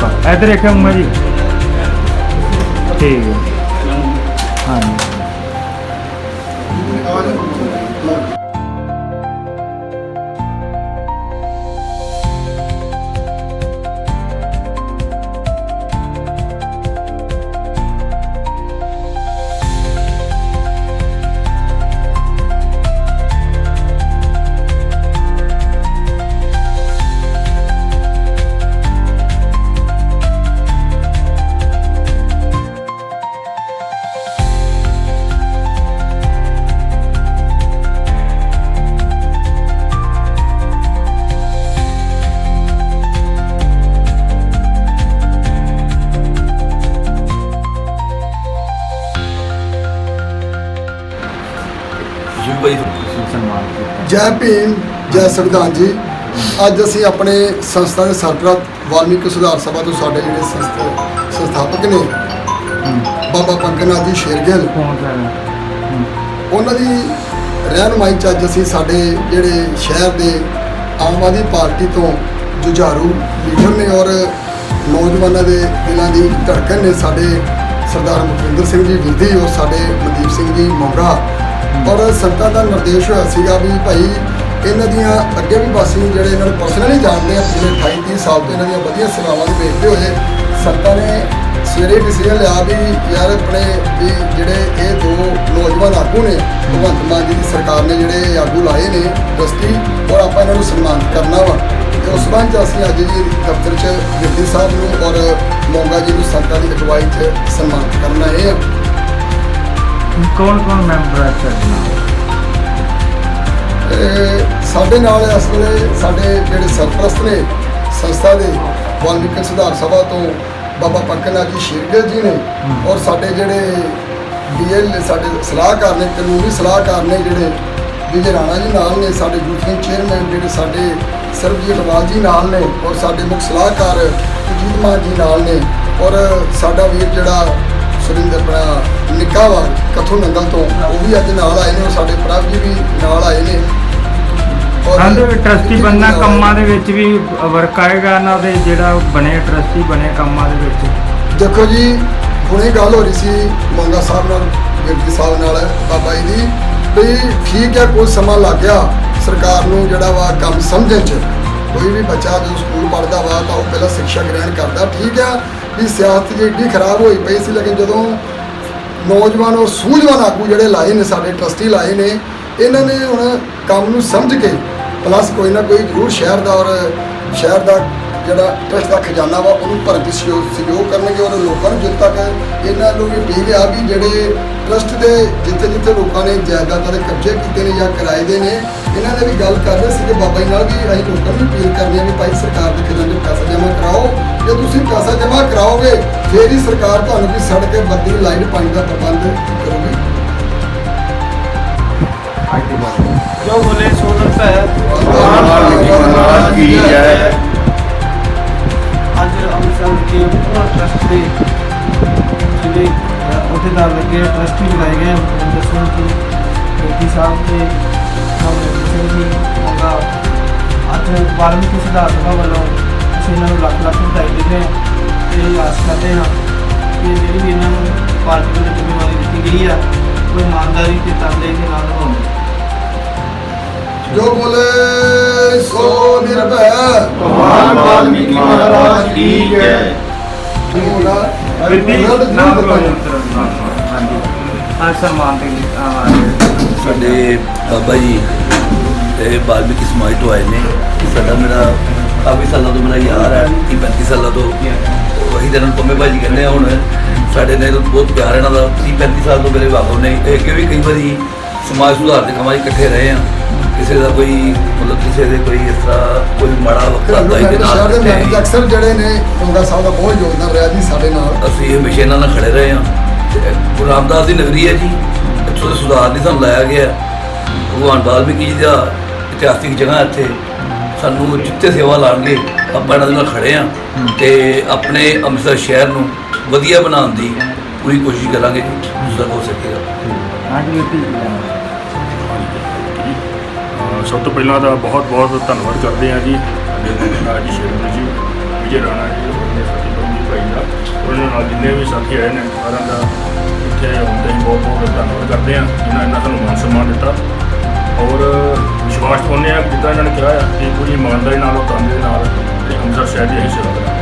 ਲੋ ਜੀ ਇੱਧਰ ਦੇਖਿਓ ਮੰਮਾ ਜੀ। ਠੀਕ ਹੈ। ਹਾਂਜੀ। ਸਨਮਾਨ ਕੀਤਾ। ਜੈ ਭੀਮ ਜੈ ਸੰਵਿਧਾਨ ਜੀ। ਅੱਜ ਅਸੀਂ ਆਪਣੇ ਸੰਸਥਾ ਦੇ ਸਰਪ੍ਰਸਤ ਵਾਲਮੀਕੀ ਸੁਧਾਰ ਸਭਾ ਤੋਂ ਸਾਡੇ ਜਿਹੜੇ ਸੰਸਥਾ ਸੰਸਥਾਪਕ ਨੇ ਬਾਬਾ ਪੰਕਨਾਥ ਜੀ ਸ਼ੇਰਗਿੱਲ। ਫੋਨ ਕਰ ਉਹਨਾਂ ਦੀ ਰਹਿਨਮਾਈ ਚ ਅੱਜ ਅਸੀਂ ਸਾਡੇ ਜਿਹੜੇ ਸ਼ਹਿਰ ਦੇ ਆਮ ਆਦਮੀ ਪਾਰਟੀ ਤੋਂ ਜੁਝਾਰੂ ਲੀਡਰ ਨੇ ਔਰ ਨੌਜਵਾਨਾਂ ਦੇ ਦਿਲਾਂ ਦੀ ਧੜਕਣ ਨੇ ਸਾਡੇ ਸਰਦਾਰ ਮੁਖਵਿੰਦਰ ਸਿੰਘ ਜੀ ਵਿਰਦੀ ਔਰ ਸਾਡੇ ਮਨਦੀਪ ਸਿੰਘ ਜੀ ਮੋਗਾ ਔਰ ਸੰਗਤਾਂ ਦਾ ਨਿਰਦੇਸ਼ ਹੋਇਆ ਸੀਗਾ ਵੀ ਭਾਈ ਇਹਨਾਂ ਦੀਆਂ ਅੱਗੇ ਵੀ ਵਾਸੀ ਜਿਹੜੇ ਇਹਨਾਂ ਨੂੰ ਪਰਸਨਲੀ ਜਾਣਦੇ ਆ, ਪਿਛਲੇ 28 30 ਸਾਲ ਤੋਂ ਇਹਨਾਂ ਦੀਆਂ ਵਧੀਆ ਸੇਵਾਵਾਂ ਨੂੰ ਵੇਖਦੇ ਹੋਏ ਸੰਗਤਾਂ ਨੇ ਸਵੇਰੇ ਡਿਸੀਜਨ ਲਿਆ ਵੀ ਯਾਰ ਆਪਣੇ ਵੀ ਜਿਹੜੇ ਇਹ ਦੋ ਨੌਜਵਾਨ ਆਗੂ ਨੇ, ਭਗਵੰਤ ਮਾਨ ਜੀ ਦੀ ਸਰਕਾਰ ਨੇ ਜਿਹੜੇ ਆਗੂ ਲਾਏ ਨੇ ਦਸਤੀ ਔਰ ਆਪਾਂ ਇਹਨਾਂ ਨੂੰ ਸਨਮਾਨਿਤ ਕਰਨਾ ਵਾ। ਤੇ ਉਸ ਸੰਬੰਧ 'ਚ ਅਸੀਂ ਅੱਜ ਜੀ ਦਫ਼ਤਰ 'ਚ ਗਿਰਦੀ ਸਾਹਿਬ ਨੂੰ ਔਰ ਮੋਂਗਾ ਜੀ ਨੂੰ ਸੰਤਾਂ ਦੀ ਅਗਵਾਈ 'ਚ ਸਨਮਾਨਿਤ ਕਰਨਾ ਇਹ ਕੌਣ ਕੌਣ ਮੈਂਬਰ ਹੈ ਤੁਹਾਡੇ ਤੇ ਸਾਡੇ ਨਾਲ ਇਸ ਵੇਲੇ ਸਾਡੇ ਜਿਹੜੇ ਸਰਪ੍ਰਸਤ ਨੇ ਸੰਸਥਾ ਦੇ ਵਾਲਮੀਕੀ ਸੁਧਾਰ ਸਭਾ ਤੋਂ ਬਾਬਾ ਪੰਕਨਾਥ ਜੀ ਸ਼ੇਰਗਿੱਲ ਜੀ ਨੇ ਔਰ ਸਾਡੇ ਜਿਹੜੇ ਡੀਐਲ ਸਾਡੇ ਸਲਾਹਕਾਰ ਨੇ ਕਾਨੂੰਨੀ ਸਲਾਹਕਾਰ ਨੇ ਜਿਹੜੇ ਵਿਜੇ ਰਾਣਾ ਜੀ ਨਾਲ ਨੇ ਸਾਡੇ ਦੇ ਚੇਅਰਮੈਨ ਜਿਹੜੇ ਸਾਡੇ ਸਰਬਜੀਤ ਵਾਲ ਜੀ ਨਾਲ ਨੇ ਔਰ ਸਾਡੇ ਮੁੱਖ ਸਲਾਹਕਾਰ ਅਜੀਤ ਮਾਨ ਜੀ ਨਾਲ ਨੇ ਔਰ ਸਾਡਾ ਵੀਰ ਜਿਹੜਾ ਸੁਰਿੰਦਰ ਆਪਣਾ ਨਿੱਕਾ ਵਾ ਕਥੂ ਨੰਗਲ ਤੋਂ। ਉਹ ਵੀ ਅੱਜ ਨਾਲ ਆਏ ਨੇ ਸਾਡੇ ਪ੍ਰਭ ਜੀ ਵੀ ਨਾਲ ਆਏ ਨੇ। ਵੀ ਟਰਸਟੀ ਬੰਨਾ ਕੰਮਾਂ ਦੇ ਵਿੱਚ ਵੀ ਵਰਕ ਆਏਗਾ ਇਹਨਾਂ ਦੇ ਜਿਹੜਾ ਬਣੇ ਟਰਸਟੀ ਬਣੇ ਕੰਮਾਂ ਦੇ ਵਿੱਚ। ਦੇਖੋ ਜੀ ਹੁਣੇ ਗੱਲ ਹੋ ਰਹੀ ਸੀ ਮੰਗਾ ਸਾਹਿਬ ਨਾਲ ਗਿਰਦੀ ਸਾਹਿਬ ਨਾਲ ਬਾਬਾ ਜੀ ਦੀ ਵੀ ਠੀਕ ਹੈ ਕੋਈ ਸਮਾਂ ਲੱਗ ਗਿਆ ਸਰਕਾਰ ਨੂੰ ਜਿਹੜਾ ਵਾ ਕੰਮ ਸਮਝਣ ਚ। ਕੋਈ ਵੀ ਬੱਚਾ ਜਦੋਂ ਸਕੂਲ ਪੜ੍ਹਦਾ ਵਾ ਤਾਂ ਉਹ ਪਹਿਲਾਂ ਸਿੱਖਿਆ ਗ੍ਰਹਿਣ ਕਰਦਾ ਠੀਕ ਹੈ। ਵੀ ਸਿਆਸਤ ਜੀ ਏਡੀ ਖਰਾਬ ਹੋਈ ਪਈ ਸੀ, ਲੇਕਿਨ ਜਦੋਂ ਨੌਜਵਾਨ ਔਰ ਸੂਝਵਾਨ ਆਗੂ ਜਿਹੜੇ ਲਾਏ ਨੇ, ਸਾਡੇ ਟਰਸਟੀ ਲਾਏ ਨੇ, ਇਹਨਾਂ ਨੇ ਹੁਣ ਕੰਮ ਨੂੰ ਸਮਝ ਕੇ ਪਲੱਸ ਕੋਈ ਨਾ ਕੋਈ ਜ਼ਰੂਰ ਸ਼ਹਿਰ ਦਾ ਔਰ ਸ਼ਹਿਰ ਦਾ ਜਿਹੜਾ ਟਰਸਟ ਦਾ ਖਜ਼ਾਨਾ ਵਾ ਉਹਨੂੰ ਭਰਨ ਦੀ ਸਹਿਯੋਗ ਸਹਿਯੋਗ ਕਰਨਗੇ ਔਰ ਲੋਕਾਂ ਨੂੰ ਜਿੱਦ ਤੱਕ ਇਹਨਾਂ ਨੂੰ ਵੀ ਅਪੀਲ ਆ ਵੀ ਜਿਹੜੇ ਟਰਸਟ ਦੇ ਜਿੱਥੇ ਜਿੱਥੇ ਲੋਕਾਂ ਨੇ ਜਾਇਦਾਦਾਂ ਦੇ ਕਬਜ਼ੇ ਕੀਤੇ ਨੇ ਜਾਂ ਕਿਰਾਏ ਦੇ ਨੇ ਇਹਨਾਂ ਨੇ ਵੀ ਗੱਲ ਕਰ ਰਹੇ ਸੀਗੇ ਬਾਬਾ ਜੀ ਨਾਲ ਵੀ ਅਸੀਂ ਲੋਕਾਂ ਨੂੰ ਅਪੀਲ ਕਰਨੀ ਵੀ ਭਾਈ ਸਰਕਾਰ ਦੇ ਖਜ਼ਾਨੇ ਪੈਸਾ ਜਮ੍ਹਾਂ ਕਰਾਓ ਜੇ ਤੁਸੀਂ ਪੈਸਾ ਜਮ੍ਹਾਂ ਕਰਾਓਗੇ ਫੇਰ ਹੀ ਸਰਕਾਰ ਤੁਹਾਨੂੰ ਵੀ ਸੜਕ ਬੱਤੀ ਲਾਈਟ ਪਾਣੀ ਦਾ ਪ੍ਰਬੰਧ ਕਰੂਗੀ ਜੋ ਬੋਲੇ ਸੋ ਨਿਰਭੈ ਭਗਵਾਨ ਕੀ ਜੈ। ਦੇ ਜਿਹੜੇ ਅਹ, ਅਹੁਦੇਦਾਰ ਲੱਗੇ ਟਰਸਟੀ ਲਗਾਏ ਗਏ ਸਿੰਘ ਜੀ ਮੋਦੀ ਸਾਹਿਬ ਤੇ ਕਮਲ ਸਿੰਘ ਜੀ ਹੋਗਾ ਅੱਜ ਵਾਲਮੀਕੀ ਸੁਧਾਰ ਸਭਾ ਵੱਲੋਂ ਅਸੀਂ ਇਹਨਾਂ ਨੂੰ ਲੱਖ ਲੱਖ ਵਧਾਈ ਦਿੰਦੇ ਹਾਂ ਤੇ ਆਸ ਕਰਦੇ ਹਾਂ ਕਿ ਜਿਹੜੀ ਵੀ ਇਹਨਾਂ ਨੂੰ ਪਾਰਟੀ ਵੱਲੋਂ ਜ਼ਿੰਮੇਵਾਰੀ ਦਿੱਤੀ ਗਈ ਆ ਉਹ ਇਮਾਨਦਾਰੀ ਤੇ ਤਨਦੇਹੀ ਦੇ ਨਾਲ ਨਿਭਾਉਣਗੇ ਜੋ ਬੋਲੇ ਸੋ ਨਿਰਭੈ ਭਗਵਾਨ ਵਾਲਮੀਕੀ ਮਹਾਰਾਜ ਕੀ ਜੈ। ਸਨਮਾਨ ਦੇ ਸਾਡੇ ਬਾਬਾ ਜੀ ਤੇ ਬਾਲਮੀਕੀ ਸਮਾਜ ਤੋਂ ਆਏ ਨੇ। ਸਾਡਾ ਮੇਰਾ ਕਾਫੀ ਸਾਲਾਂ ਤੋਂ ਮੇਰਾ ਯਾਰ ਹੈ 30 35 ਸਾਲਾਂ ਤੋਂ। ਵਹੀ ਦਿਨ ਪੰਮੇ ਭਾਜੀ ਕਹਿੰਦੇ ਆ ਹੁਣ। ਸਾਡੇ ਨਾਲ ਬਹੁਤ ਪਿਆਰ ਇਹਨਾਂ ਦਾ। 30 35 ਸਾਲ ਤੋਂ ਮੇਰੇ ਬਾਬੂ ਨੇ। ਇਹ ਕਿ ਵੀ ਕਈ ਵਾਰੀ ਸਮਾਜ ਸੁਧਾਰ ਦੇ ਕੰਮਾਂ 'ਚ ਇਕੱਠੇ ਰਹੇ ਆ ਕਿਸੇ ਦਾ ਕੋਈ ਮਤਲਬ ਕਿਸੇ ਦੇ ਕੋਈ ਇਸ ਤਰ੍ਹਾਂ ਕੋਈ ਮਾੜਾ ਵਕਤ ਆਉਂਦਾ ਹੀ ਦੇ ਨਾਲ ਦੇ ਹੀ। ਅਕਸਰ ਜਿਹੜੇ ਨੇ ਮੰਗਾ ਸਾਹਿਬ ਦਾ ਬਹੁਤ ਯੋਗਦਾਨ ਰਿਹਾ ਜੀ ਸਾਡੇ ਨਾਲ। ਅਸੀਂ ਹਮੇਸ਼ਾ ਇਹਨਾਂ ਨਾਲ ਖੜੇ ਰਹੇ ਹਾਂ। ਗੁਰੂ ਰਾਮਦਾਸ ਦੀ ਨਗਰੀ ਹੈ ਜੀ। ਇੱਥੋਂ ਦੇ ਸੁਧਾਰ ਲਈ ਸਾਨੂੰ ਲਾਇਆ ਗਿਆ ਭਗਵਾਨ ਵਾਲਮੀਕੀ ਜੀ ਦਾ ਇਤਿਹਾਸਿਕ ਜਗ੍ਹਾ ਇੱਥੇ। ਸਾਨੂੰ ਜਿੱਥੇ ਸੇਵਾ ਲਾਣਗੇ ਆਪਾਂ ਇਹਨਾਂ ਦੇ ਨਾਲ ਖੜੇ ਆ ਤੇ ਆਪਣੇ ਅੰਮ੍ਰਿਤਸਰ ਸ਼ਹਿਰ ਨੂੰ ਵਧੀਆ ਬਣਾਉਣ ਦੀ ਪੂਰੀ ਕੋਸ਼ਿਸ਼ ਕਰਾਂਗੇ ਜੀ। ਜਿੰਨਾ ਹੋ ਸਕੇਗਾ ਵੀਰ ਜੀ ਸਭ ਤੋਂ ਪਹਿਲਾਂ ਤਾਂ ਬਹੁਤ ਬਹੁਤ ਧੰਨਵਾਦ ਕਰਦੇ ਹਾਂ ਜੀ ਰਾਜ ਜੀ ਸ਼ੇਰਪੁਰ ਜੀ, ਵਿਜੇ ਰਾਣਾ ਜੀ ਉਹਨੇ ਸਾਥੀ ਬੰਦੀ ਭਾਈ ਦਾ ਉਹਨਾਂ ਨਾਲ ਜਿੰਨੇ ਵੀ ਸਾਥੀ ਆਏ ਨੇ, ਸਾਰਿਆਂ ਦਾ ਇੱਥੇ ਆਉਣ ਤੇ ਬਹੁਤ ਬਹੁਤ ਧੰਨਵਾਦ ਕਰਦੇ ਹਾਂ, ਜਿਨ੍ਹਾਂ ਇਹਨਾਂ ਸਾਨੂੰ ਮਾਨ ਸਨਮਾਨ ਦਿੱਤਾ। ਔਰ ਵਿਸ਼ਵਾਸ ਪਾਉਂਦੇ ਹਾਂ ਕਿ ਜਿੱਦਾਂ ਇਹਨਾਂ ਨੇ ਕਿਹਾ ਕਿ ਪੂਰੀ ਇਮਾਨਦਾਰੀ ਨਾਲ ਉਹ ਕੰਮ ਦੇ ਨਾਲ ਜਿਹੜੀ ਅੰਮ੍ਰਿਤਸਰ ਸ਼ਹਿਰ ਦੀ ਅਸੀਂ ਸੇਵਾ